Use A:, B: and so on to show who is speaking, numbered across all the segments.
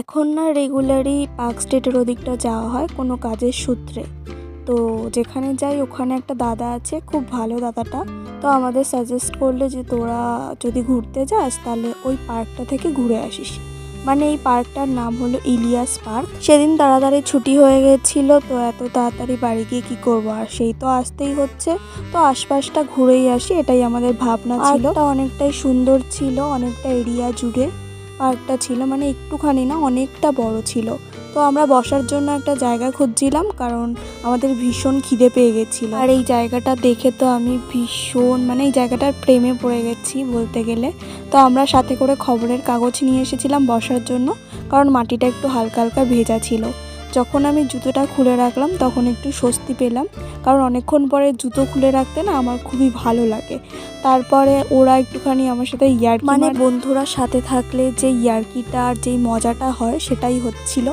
A: এখন না রেগুলারই পার্ক স্ট্রিটের ওদিকটা যাওয়া হয় কোনো কাজের সূত্রে। তো যেখানে যাই ওখানে একটা দাদা আছে খুব ভালো দাদাটা। তো আমাদের সাজেস্ট করল যে তোরা যদি ঘুরতে যাস তাহলে ওই পার্কটা থেকে ঘুরে আসিস। মানে এই পার্কটার নাম হলো ইলিয়াস পার্ক। সেদিন তাড়াতাড়ি ছুটি হয়ে গেছিল তো এত তাড়াতাড়ি বাড়ি গিয়ে কী করব? আর সেই তো আসতেই হচ্ছে। তো আশপাশটা ঘুরেই আসি এটাই আমাদের ভাবনা ছিল। পার্কটা অনেকটাই সুন্দর ছিল অনেকটা এরিয়া জুড়ে। পার্কটা ছিল মানে একটুখানি না অনেকটা বড় ছিল। তো আমরা বসার জন্য একটা জায়গা খুঁজছিলাম, কারণ আমাদের ভীষণ খিদে পেয়ে গেছিল। আর এই জায়গাটা দেখে তো আমি ভীষণ মানে এই জায়গাটার প্রেমে পড়ে গেছি বলতে গেলে। তো আমরা সাথে করে খবরের কাগজ নিয়ে এসেছিলাম বসার জন্য, কারণ মাটিটা একটু হালকা হালকা ভেজা ছিল। যখন আমি জুতোটা খুলে রাখলাম তখন একটু স্বস্তি পেলাম। কারণ অনেকক্ষণ পরে জুতো খুলে রাখতে না আমার খুবই ভালো লাগে। তারপরে ওরা একটুখানি আমার সাথে ইয়ার মানে বন্ধুরা সাথে থাকলে যে ইয়ার্কিটা আর যেই মজাটা হয় সেটাই হচ্ছিল।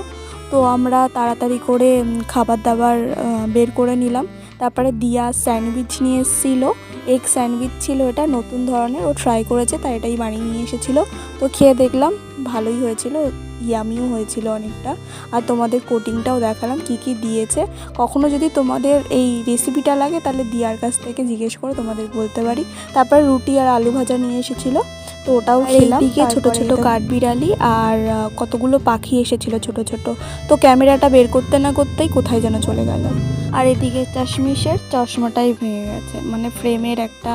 A: তো আমরা তাড়াতাড়ি করে খাবার দাবার বের করে নিলাম। তারপরে দিয়া স্যান্ডউইচ নিয়ে এসেছিল। এগ স্যান্ডউইচ ছিল এটা নতুন ধরনের। ও ট্রাই করেছে তাই এটাই বানিয়ে নিয়ে এসেছিল। তো খেয়ে দেখলাম ভালোই হয়েছিল। ইয়ামিও হয়েছিল অনেকটা। আর তোমাদের কোটিংটাও দেখালাম কি কি দিয়েছে। কখনো যদি তোমাদের এই রেসিপিটা লাগে তাহলে দিয়ার কাছ থেকে জিজ্ঞেস করে তোমাদের বলতে পারি। তারপর রুটি আর আলু ভাজা নিয়ে এসেছিল তো ওটাও খেলাম। ছোট ছোট কাঠবিড়ালি আর কতগুলো পাখি এসেছিল ছোট ছোট। তো ক্যামেরাটা বের করতে না করতেই কোথায় যেন চলে গেল। আর এদিকে চাশমিশের চশমাটাই ভেঙে গেছে মানে ফ্রেমের একটা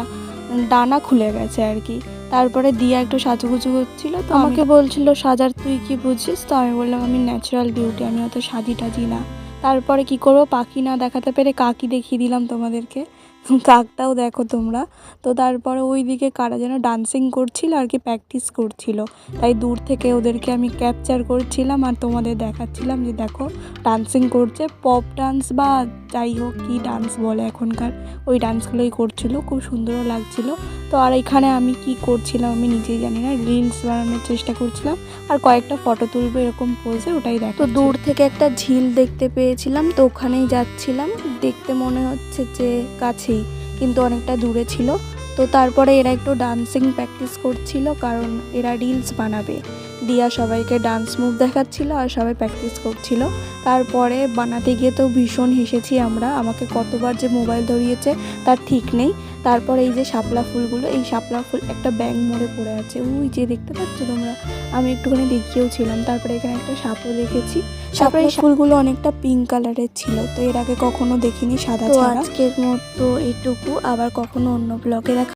A: ডানা খুলে গেছে আর কি। তারপরে দিয়া একটু সাজুগুজু হচ্ছিল তো আমাকে বলছিল সাজার তুই কি বুঝছিস তো আমি বললাম আমি ন্যাচারাল বিউটি আমি অত সাজি টাজি না। তারপরে কি করব? পাখি না দেখাতে পেরে কাকি দেখিয়ে দিলাম তোমাদেরকে। কাকটাও দেখো তোমরা। তো তারপরে ওই দিকে কারা যেন ডান্সিং করছিল আর কি প্র্যাকটিস করছিল। তাই দূর থেকে ওদেরকে আমি ক্যাপচার করছিলাম আর তোমাদের দেখাচ্ছিলাম যে দেখো ডান্সিং করছে। পপ ডান্স বা যাই হোক কী ডান্স বলে এখনকার ওই ডান্সগুলোই করছিল খুব সুন্দরও লাগছিল। তো আর এখানে আমি কি করছিলাম আমি নিজেই জানি না রিলস বানানোর চেষ্টা করছিলাম আর কয়েকটা ফটো তুলবো এরকম পোজে ওটাই দেখো তো দূর থেকে একটা ঝিল দেখতে পেয়েছিলাম তো ওখানেই যাচ্ছিলাম। দেখতে মনে হচ্ছে যে কাছেই, কিন্তু অনেকটা দূরে ছিল। তো তারপরে এরা একটু ডান্সিং প্র্যাকটিস করছিল, কারণ এরা রিলস বানাবে। দিয়া সবাইকে ডান্স মুভ দেখাচ্ছিল আর সবাই প্র্যাকটিস করছিল। তারপরে বানাতে গিয়ে তো ভীষণ হেসেছি আমরা, আমাকে কতবার যে মোবাইল ধরিয়েছে, তার ঠিক নেই। তারপর এই যে শাপলা ফুলগুলো এই শাপলা ফুল একটা ব্যাং মোড়ে পড়ে আছে। ওই যে দেখতে পাচ্ছ তোমরা? আমি একটুখানি দেখিয়েও ছিলাম। তারপরে এখানে একটা সাপও দেখেছি। সাপের ফুলগুলো অনেকটা পিঙ্ক কালারের ছিল তো এর আগে কখনো দেখিনি সাদা আজকের মতো এটুকু। আবার কখনো অন্য ব্লগে